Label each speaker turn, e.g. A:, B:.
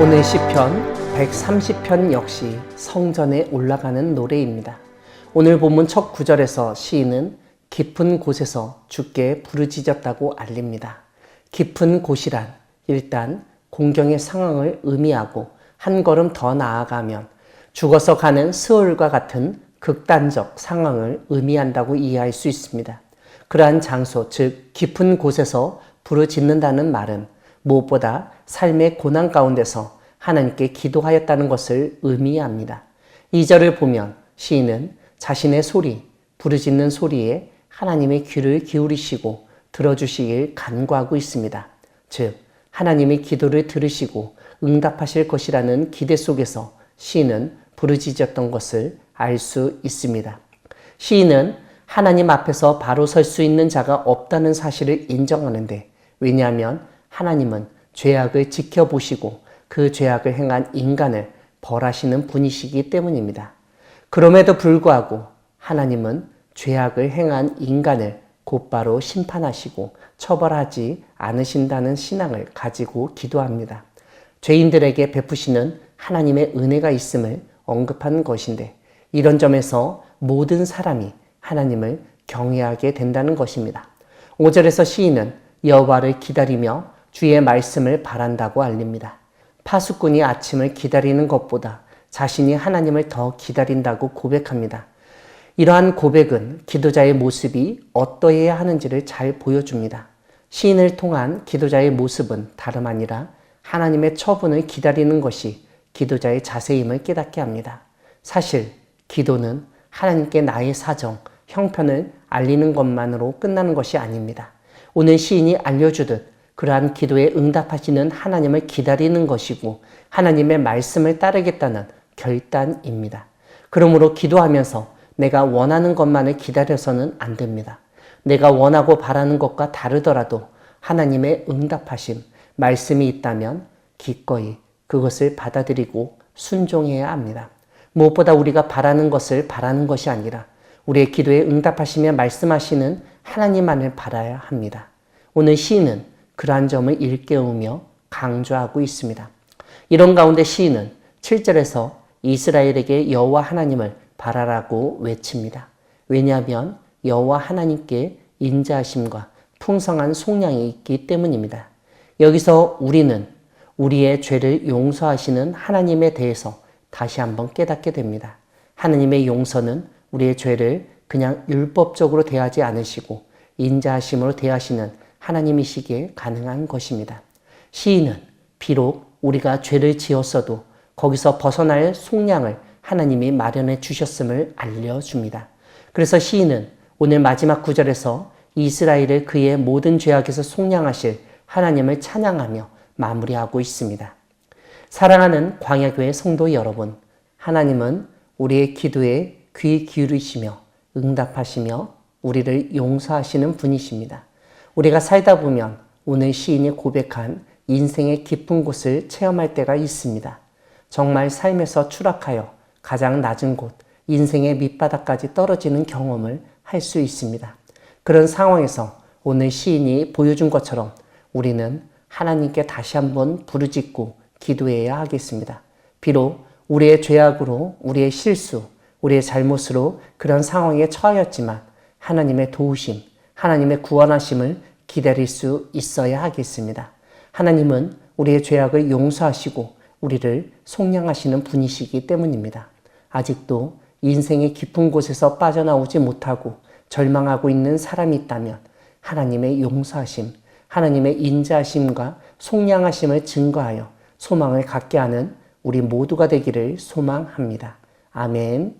A: 오늘 시편 130편 역시 성전에 올라가는 노래입니다. 오늘 본문 첫 구절에서 시인은 깊은 곳에서 주께 부르짖었다고 알립니다. 깊은 곳이란 일단 공경의 상황을 의미하고 한 걸음 더 나아가면 죽어서 가는 스월과 같은 극단적 상황을 의미한다고 이해할 수 있습니다. 그러한 장소, 즉 깊은 곳에서 부르짖는다는 말은 무엇보다 삶의 고난 가운데서 하나님께 기도하였다는 것을 의미합니다. 이 절을 보면 시인은 자신의 소리, 부르짖는 소리에 하나님의 귀를 기울이시고 들어주시길 간구하고 있습니다. 즉, 하나님의 기도를 들으시고 응답하실 것이라는 기대 속에서 시인은 부르짖었던 것을 알 수 있습니다. 시인은 하나님 앞에서 바로 설 수 있는 자가 없다는 사실을 인정하는데 왜냐하면 하나님은 죄악을 지켜보시고 그 죄악을 행한 인간을 벌하시는 분이시기 때문입니다. 그럼에도 불구하고 하나님은 죄악을 행한 인간을 곧바로 심판하시고 처벌하지 않으신다는 신앙을 가지고 기도합니다. 죄인들에게 베푸시는 하나님의 은혜가 있음을 언급한 것인데 이런 점에서 모든 사람이 하나님을 경외하게 된다는 것입니다. 5절에서 시인은 여호와를 기다리며 주의 말씀을 바란다고 알립니다. 파수꾼이 아침을 기다리는 것보다 자신이 하나님을 더 기다린다고 고백합니다. 이러한 고백은 기도자의 모습이 어떠해야 하는지를 잘 보여줍니다. 시인을 통한 기도자의 모습은 다름 아니라 하나님의 처분을 기다리는 것이 기도자의 자세임을 깨닫게 합니다. 사실 기도는 하나님께 나의 사정, 형편을 알리는 것만으로 끝나는 것이 아닙니다. 오늘 시인이 알려주듯 그러한 기도에 응답하시는 하나님을 기다리는 것이고 하나님의 말씀을 따르겠다는 결단입니다. 그러므로 기도하면서 내가 원하는 것만을 기다려서는 안 됩니다. 내가 원하고 바라는 것과 다르더라도 하나님의 응답하심, 말씀이 있다면 기꺼이 그것을 받아들이고 순종해야 합니다. 무엇보다 우리가 바라는 것을 바라는 것이 아니라 우리의 기도에 응답하시며 말씀하시는 하나님만을 바라야 합니다. 오늘 시인은 그러한 점을 일깨우며 강조하고 있습니다. 이런 가운데 시인은 7절에서 이스라엘에게 여호와 하나님을 바라라고 외칩니다. 왜냐하면 여호와 하나님께 인자하심과 풍성한 속량이 있기 때문입니다. 여기서 우리는 우리의 죄를 용서하시는 하나님에 대해서 다시 한번 깨닫게 됩니다. 하나님의 용서는 우리의 죄를 그냥 율법적으로 대하지 않으시고 인자하심으로 대하시는 하나님이시기에 가능한 것입니다. 시인은 비록 우리가 죄를 지었어도 거기서 벗어날 속량을 하나님이 마련해 주셨음을 알려줍니다. 그래서 시인은 오늘 마지막 구절에서 이스라엘을 그의 모든 죄악에서 속량하실 하나님을 찬양하며 마무리하고 있습니다. 사랑하는 광야교회 성도 여러분, 하나님은 우리의 기도에 귀 기울이시며 응답하시며 우리를 용서하시는 분이십니다. 우리가 살다 보면 오늘 시인이 고백한 인생의 깊은 곳을 체험할 때가 있습니다. 정말 삶에서 추락하여 가장 낮은 곳, 인생의 밑바닥까지 떨어지는 경험을 할 수 있습니다. 그런 상황에서 오늘 시인이 보여준 것처럼 우리는 하나님께 다시 한번 부르짖고 기도해야 하겠습니다. 비록 우리의 죄악으로, 우리의 실수, 우리의 잘못으로 그런 상황에 처하였지만 하나님의 도우심, 하나님의 구원하심을 기다릴 수 있어야 하겠습니다. 하나님은 우리의 죄악을 용서하시고 우리를 속량하시는 분이시기 때문입니다. 아직도 인생의 깊은 곳에서 빠져나오지 못하고 절망하고 있는 사람이 있다면 하나님의 용서하심, 하나님의 인자하심과 속량하심을 증거하여 소망을 갖게 하는 우리 모두가 되기를 소망합니다. 아멘.